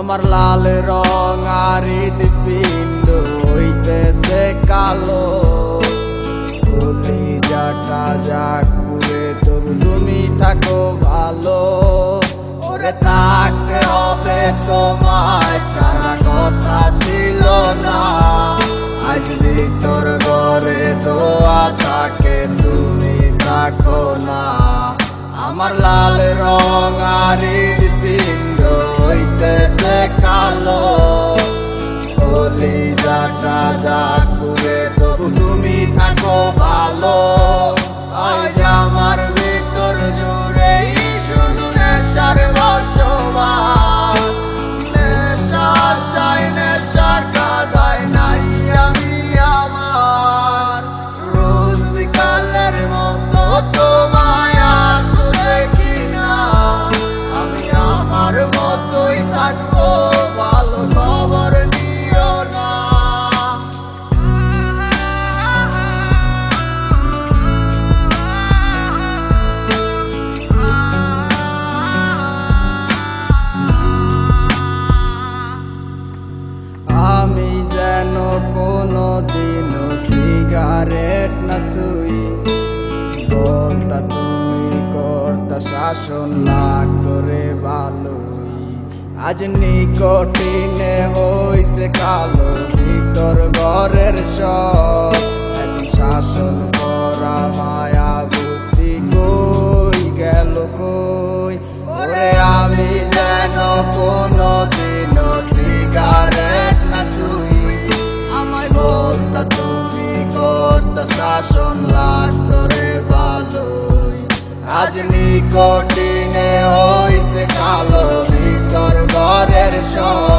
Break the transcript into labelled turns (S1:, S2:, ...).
S1: আমার লাল রং আর হৃদপিণ্ড হইতেছে কালো। যাটা যাক পুরে তবু তুমি থাকো ভালো। ওরে থাকতে হবে ছাড়া কথা ছিল না। আজ তোর ঘরে দোয়া থাকে তুমি থাকো না। আমার লাল রং আর সিগারেট না সুই বলতা তুই, করতা শাসন লাগতো রে ভালোই আজ নিকটিনে হইছে কালো, ভিতর ঘরের সব নিকটিনে হইতে কালো ভিতর ঘরের সব